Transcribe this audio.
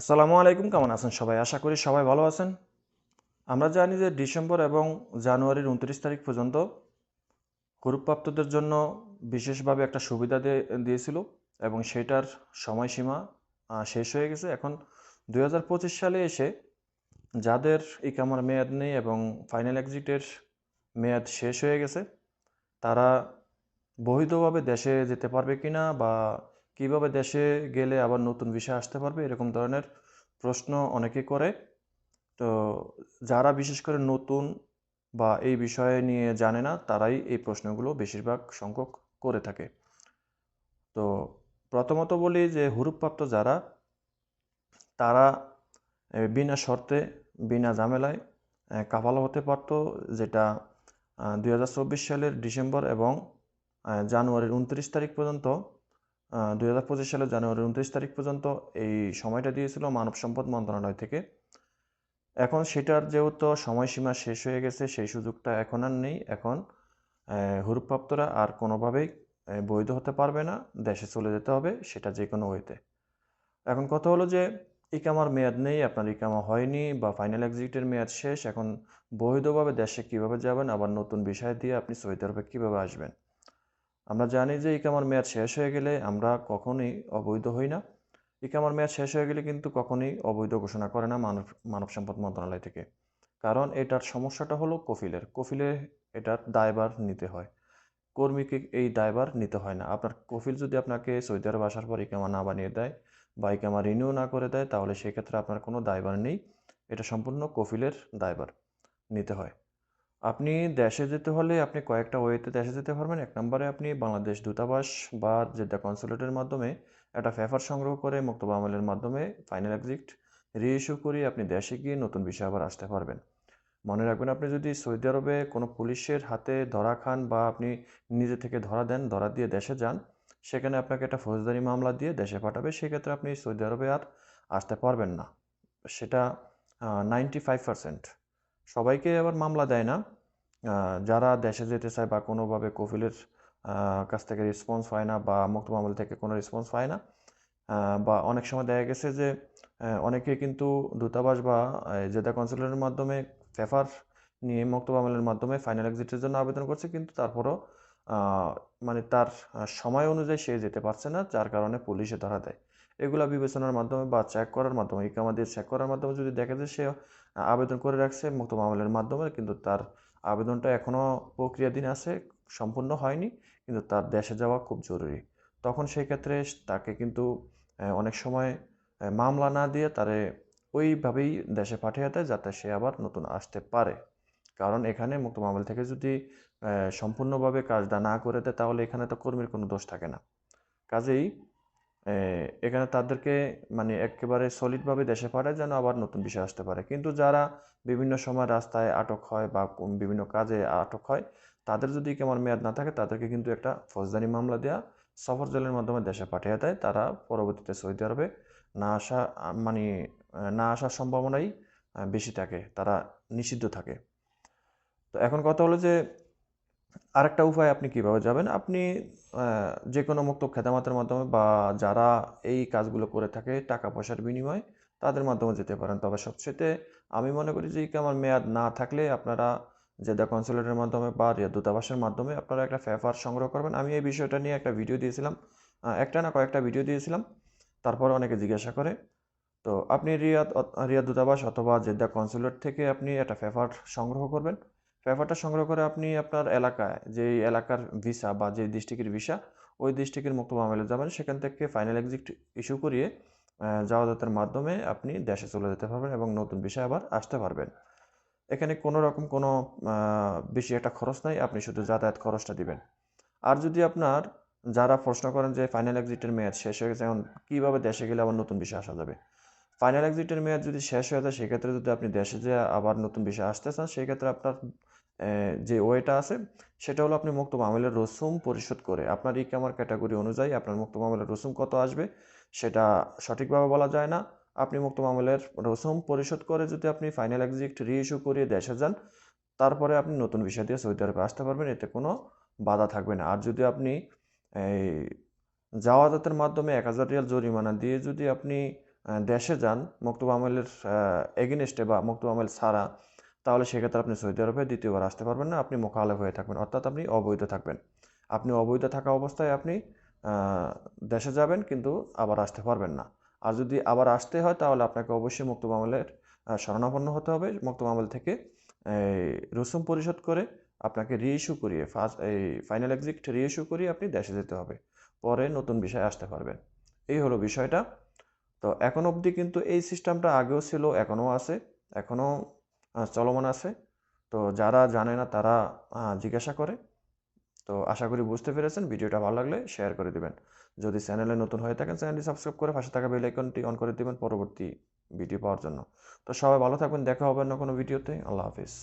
আসসালামু আলাইকুম, কেমন আছেন সবাই? আশা করি সবাই ভালো আছেন। আমরা জানি যে ডিসেম্বর এবং জানুয়ারির উনত্রিশ তারিখ পর্যন্ত গ্রুপপ্রাপ্তদের জন্য বিশেষভাবে একটা সুবিধা দিয়ে, দিয়েছিল এবং সেটার সময়সীমা শেষ হয়ে গেছে। এখন দুই হাজার পঁচিশ সালে এসে যাদের ইকামার মেয়াদ নেই এবং ফাইনাল এক্সিটের মেয়াদ শেষ হয়ে গেছে, তারা বৈধভাবে দেশে যেতে পারবে কিনা বা কীভাবে দেশে গেলে আবার নতুন ভিসা আসতে পারবে, এরকম ধরনের প্রশ্ন অনেকে করে। তো যারা বিশেষ করে নতুন বা এই বিষয়ে নিয়ে জানে না, তারাই এই প্রশ্নগুলো বেশিরভাগ সংখ্যক করে থাকে। তো প্রথমত বলি যে হুরুপ্রাপ্ত যারা, তারা বিনা শর্তে, বিনা ঝামেলায় কাফালা হতে পারত, যেটা দুই হাজার চব্বিশ সালের ডিসেম্বর এবং জানুয়ারির উনত্রিশ তারিখ পর্যন্ত। দুই হাজার পঁচিশ সালের জানুয়ারির উনত্রিশ তারিখ পর্যন্ত এই সময়টা দিয়েছিল মানব সম্পদ মন্ত্রণালয় থেকে। এখন সেটার যেহেতু সময়সীমা শেষ হয়ে গেছে, সেই সুযোগটা এখন আর নেই। এখন হুরুপ্রাপ্তরা আর কোনোভাবেই বৈধ হতে পারবে না, দেশে চলে যেতে হবে, সেটা যে কোনো ওয়েতে। এখন কথা হলো যে, ইকামার মেয়াদ নেই, আপনার ইকামা হয়নি বা ফাইনাল এক্সিটের মেয়াদ শেষ, এখন বৈধভাবে দেশে কীভাবে যাবেন, আবার নতুন বিষয় দিয়ে আপনি সৌদি আরবে কীভাবে আসবেন? আমরা জানি যে ইকামার মেয়াদ শেষ হয়ে গেলে আমরা কখনোই অবৈধ হই না। ইকামার মেয়াদ শেষ হয়ে গেলে কিন্তু কখনোই অবৈধ ঘোষণা করে না মানব মানব সম্পদ মন্ত্রণালয় থেকে। কারণ এটার সমস্যাটা হলো কফিলের। কফিলে এটার দায়বার নিতে হয়। কর্মীকে এই দায়বার নিতে হয় না। আপনার কফিল যদি আপনাকে সৌদি আরব আসার পর ইকামা না বানিয়ে দেয় বা ইকামা রিনিউ না করে দেয়, তাহলে সেক্ষেত্রে আপনার কোনো দায়বার নেই। এটা সম্পূর্ণ কফিলের দায়বার নিতে হয়। আপনি দেশে যেতে হলে আপনি কয়েকটা ওয়েতে দেশে যেতে পারবেন। এক নম্বরে আপনি বাংলাদেশ দূতাবাস বা জেদ্দা কনসুলেটের মাধ্যমে একটা ফেফার সংগ্রহ করে মুক্তবা আমলের মাধ্যমে ফাইনাল এক্সিট রি ইস্যু করে আপনি দেশে গিয়ে নতুন বিষয় আবার আসতে পারবেন। মনে রাখবেন আপনি যদি সৌদি আরবে কোনো পুলিশের হাতে ধরা খান বা আপনি নিজে থেকে ধরা দেন, ধরা দিয়ে দেশে যান, সেখানে আপনাকে একটা ফৌজদারি মামলা দিয়ে দেশে পাঠাবে, সেক্ষেত্রে আপনি সৌদি আরবে আর আসতে পারবেন না। সেটা নাইনটি ফাইভ পার্সেন্ট সবাইকে আবার মামলা দেয় না। যারা দেশে যেতে চায় বা কোনোভাবে কফিলের আহ, কাছ থেকে রেসপন্স হয় না বা মুক্ত মামল থেকে কোনো রেসপন্স পায় না বা অনেক সময় দেখা গেছে যে অনেকে কিন্তু দূতাবাস বা জেদা কনসুলেটের মাধ্যমে পেপার নিয়ে মুক্ত মামলের মাধ্যমে ফাইনাল এক্সিটের জন্য আবেদন করছে কিন্তু তারপরও মানে তার সময় অনুযায়ী সে যেতে পারছে না যার কারণে পুলিশে ধরা দেয়। এগুলো বিবেচনার মাধ্যমে বা চেক করার মাধ্যমে ইকামা দিয়ে চেক করার মাধ্যমে যদি দেখে যে সে আবেদন করে রাখছে মুক্ত মামলের মাধ্যমে কিন্তু তার আবেদনটা এখনও প্রক্রিয়াধীন আছে, সম্পূর্ণ হয়নি, কিন্তু তার দেশে যাওয়া খুব জরুরি। তখন সেই ক্ষেত্রে তাকে কিন্তু অনেক সময় মামলা না দিয়ে তারে ওইভাবেই দেশে পাঠিয়ে দেয় যাতে সে আবার নতুন আসতে পারে। কারণ এখানে মুক্ত মামলা থেকে যদি সম্পূর্ণভাবে কাজটা না করে দেয় তাহলে এখানে তো কর্মীর কোনো দোষ থাকে না। কাজেই এখানে তাদেরকে মানে একেবারে সলিডভাবে দেশে পাঠায় যেন আবার নতুন বিষয় আসতে পারে। কিন্তু যারা বিভিন্ন সময় রাস্তায় আটক হয় বা বিভিন্ন কাজে আটক হয়, তাদের যদি কেমন মেয়াদ না থাকে, তাদেরকে কিন্তু একটা ফৌজদারি মামলা দেওয়া সফর জেলের মাধ্যমে দেশে পাঠিয়ে দেয়। তারা পরবর্তীতে সৌদি আরবে না আসা মানে না আসার সম্ভাবনাই বেশি থাকে, তারা নিষিদ্ধ থাকে। তো এখন কথা হলো যে আরেকটা উপায় আপনি কীভাবে যাবেন? আপনি যে কোনো মুক্ত খেদামাতের মাধ্যমে বা যারা এই কাজগুলো করে থাকে টাকা পয়সার বিনিময়ে তাদের মাধ্যমে যেতে পারেন। তবে সবচেয়ে আমি মনে করি যে, আমার মেয়াদ না থাকলে আপনারা জেদ্দা কনসুলেটের মাধ্যমে বা রিয়া দূতাবাসের মাধ্যমে আপনারা একটা ফেফার সংগ্রহ করবেন। আমি এই বিষয়টা নিয়ে একটা ভিডিও দিয়েছিলাম একটা না কয়েকটা ভিডিও দিয়েছিলাম, তারপর অনেকে জিজ্ঞাসা করে, তো আপনি রিয়াদ রিয়াদ দূতাবাস অথবা জেদ্দা কনসুলেট থেকে আপনি একটা ফেফার সংগ্রহ করবেন। পেপারটা সংগ্রহ করে আপনি আপনার এলাকায় যে এলাকার ভিসা বা যে ডিস্ট্রিক্টের ভিসা ওই ডিস্ট্রিক্টের মুক্ত মামলে যাবেন। সেখান থেকে ফাইনাল এক্সিট ইস্যু করিয়ে আহ, যাওয়াজাতের মাধ্যমে আপনি দেশে চলে যেতে পারবেন এবং নতুন ভিসা আবার আসতে পারবেন। এখানে কোনো রকম কোনো বেশি একটা খরচ নাই। আপনি শুধু যাতায়াত খরচটা দিবেন। আর যদি আপনার যারা প্রশ্ন করেন যে ফাইনাল এক্সিটের মেয়াদ শেষ হয়ে গেছে এখন কীভাবে দেশে গেলে আবার নতুন বিষয় আসা যাবে? ফাইনাল এক্সিটের মেয়াদ যদি শেষ হয়ে যায় সেক্ষেত্রে যদি আপনি দেশে যেয়ে আবার নতুন বিষয় আসতে চান সেক্ষেত্রে আপনার যে ওয়েটা আছে, সেটা হলো আপনি মুক্ত মামলের রসুম পরিশোধ করে। আপনার ই কামার ক্যাটাগরি অনুযায়ী আপনার মুক্ত মামলের রসুম কত আসবে, সেটা সঠিকভাবে বলা যায় না। আপনি মুক্ত মামলের রসুম পরিশোধ করে যদি আপনি ফাইনাল এক্সিট রিইস্যু করিয়ে দেশে যান, তারপরে আপনি নতুন বিষয় দিয়ে সৌদি আরবে আসতে পারবেন, এতে কোনো বাধা থাকবে না। আর যদি আপনি এই যাওয়াজাতের মাধ্যমে এক হাজার রিয়াল জরিমানা দিয়ে যদি আপনি দেশে যান মকতুব আমেলের এগেনস্টে বা মকতুব আমেল ছাড়া তাহলে সেক্ষেত্রে আপনি সৌদি আরবে দ্বিতীয়বার আসতে পারবেন না আপনি মোকালেফ হয়ে থাকবেন অর্থাৎ আপনি অবৈধ থাকবেন। আপনি অবৈধ থাকা অবস্থায় আপনি দেশে যাবেন কিন্তু আবার আসতে পারবেন না। আর যদি আবার আসতে হয় তাহলে আপনাকে অবশ্যই মকতুব আমলের আহ, শরণাপন্ন হতে হবে। মকতুব আমল থেকে এই, রসুম পরিশোধ করে আপনাকে রিইস্যু করিয়ে ফার্স্ট এই ফাইনাল এক্সিট রিইস্যু করিয়ে আপনি দেশে যেতে হবে। পরে নতুন বিষয়ে আসতে পারবেন। এই হলো বিষয়টা। তো এখন অবধি কিন্তু এই সিস্টেমটা আগেও ছিল এখনও আছে এখনও চলমান আছে। তো যারা জানে না তারা জিজ্ঞাসা করে। তো আশা করি বুঝতে পেরেছেন। ভিডিওটা ভালো লাগলে শেয়ার করে দেবেন। যদি চ্যানেলে নতুন হয়ে থাকেন, চ্যানেলটি সাবস্ক্রাইব করে পাশে থাকা বেল আইকনটি অন করে দেবেন পরবর্তী ভিডিও পাওয়ার জন্য। তো সবাই ভালো থাকবেন। দেখা হবে না কোনো ভিডিওতে। আল্লাহ হাফিজ।